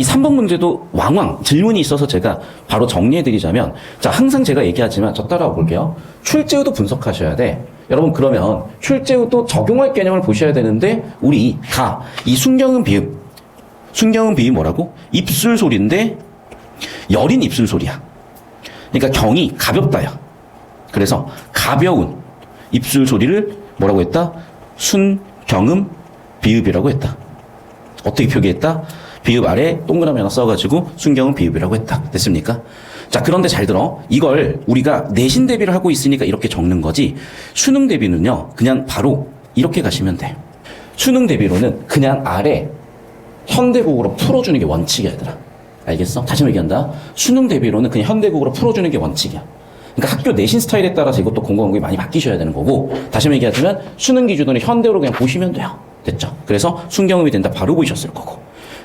이 3번 문제도 왕왕 질문이 있어서 제가 바로 정리해드리자면 자 항상 제가 얘기하지만 저 따라와 볼게요. 출제후도 분석하셔야 돼. 여러분 그러면 출제후도 적용할 개념을 보셔야 되는데 우리 가이 순경은 비읍 순경은 비읍 뭐라고? 입술 소리인데 여린 입술 소리야. 그러니까 경이 가볍다야. 그래서 가벼운 입술 소리를 뭐라고 했다? 순경음 비읍이라고 했다. 어떻게 표기했다? 비읍 아래 동그라미 하나 써가지고 순경은 비읍이라고 했다. 됐습니까? 자, 그런데 잘 들어. 이걸 우리가 내신 대비를 하고 있으니까 이렇게 적는 거지. 수능 대비는요, 그냥 바로 이렇게 가시면 돼. 수능 대비로는 그냥 아래 현대국어로 풀어주는 게 원칙이야, 얘들아. 알겠어? 다시 얘기한다. 수능 대비로는 그냥 현대국어로 풀어주는 게 원칙이야. 그러니까 학교 내신 스타일에 따라서 이것도 공부하는 많이 바뀌셔야 되는 거고, 다시 얘기하자면 수능 기준으로 현대로 그냥 보시면 돼요. 됐죠? 그래서 순경음이 된다 바로 보이셨을 거고.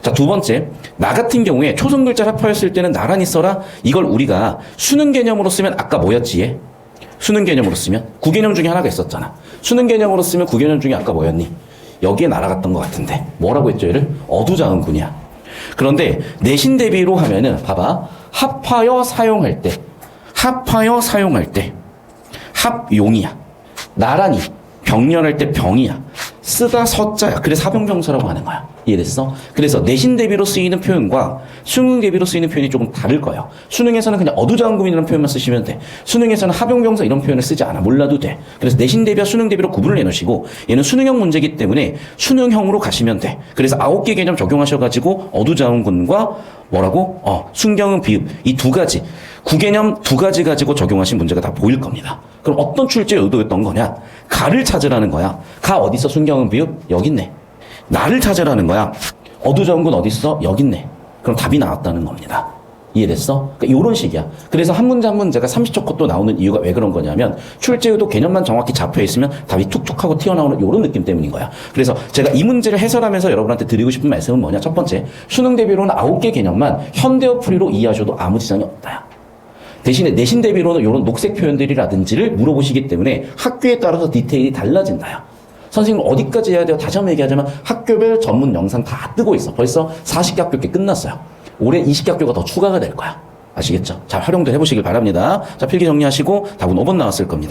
자, 두 번째. 나 같은 경우에 초성 글자를 합하였을 때는 나란히 써라. 이걸 우리가 수능 개념으로 쓰면 아까 뭐였지? 얘? 수능 개념으로 쓰면 구개념 중에 하나가 있었잖아. 수능 개념으로 쓰면 구개념 중에 아까 뭐였니? 여기에 날아갔던 것 같은데 뭐라고 했죠? 얘를 어두자은군이야. 그런데 내신 대비로 하면은 봐봐 합하여 사용할 때 합하여 사용할 때 합용이야. 나란히 병렬할 때 병이야. 쓰다 서자야. 그래서 사병병사라고 하는 거야. 이해됐어? 그래서 내신 대비로 쓰이는 표현과 수능 대비로 쓰이는 표현이 조금 다를 거예요. 수능에서는 그냥 어두장금이라는 표현만 쓰시면 돼. 수능에서는 합용병사 이런 표현을 쓰지 않아. 몰라도 돼. 그래서 내신 대비와 수능 대비로 구분을 해놓으시고 얘는 수능형 문제이기 때문에 수능형으로 가시면 돼. 그래서 아홉 개 개념 적용하셔가지고 어두장금과 뭐라고? 어, 순경은 비읍. 이 두 가지. 구개념 두 가지 가지고 적용하신 문제가 다 보일 겁니다. 그럼 어떤 출제 의도였던 거냐? 가를 찾으라는 거야. 가 어딨어? 순경은 비읍? 여기 있네. 나를 찾으라는 거야. 어두저은 건 어딨어? 여기 있네. 그럼 답이 나왔다는 겁니다. 이해됐어? 그러니까 이런 식이야. 그래서 한 문제 한 문제가 30초 컷도 나오는 이유가 왜 그런 거냐면 출제 의도 개념만 정확히 잡혀 있으면 답이 툭툭 하고 튀어나오는 이런 느낌 때문인 거야. 그래서 제가 이 문제를 해설하면서 여러분한테 드리고 싶은 말씀은 뭐냐? 첫 번째, 수능 대비로는 9개 개념만 현대어 풀이로 이해하셔도 아무 지장이 없다. 대신에 내신 대비로는 이런 녹색 표현들이라든지를 물어보시기 때문에 학교에 따라서 디테일이 달라진다요. 선생님 어디까지 해야 돼요? 다시 한번 얘기하자면 학교별 전문 영상 다 뜨고 있어. 벌써 40개 학교께 끝났어요. 올해 20개 학교가 더 추가가 될 거야. 아시겠죠? 잘 활용도 해보시길 바랍니다. 자, 필기 정리하시고 답은 5번 나왔을 겁니다.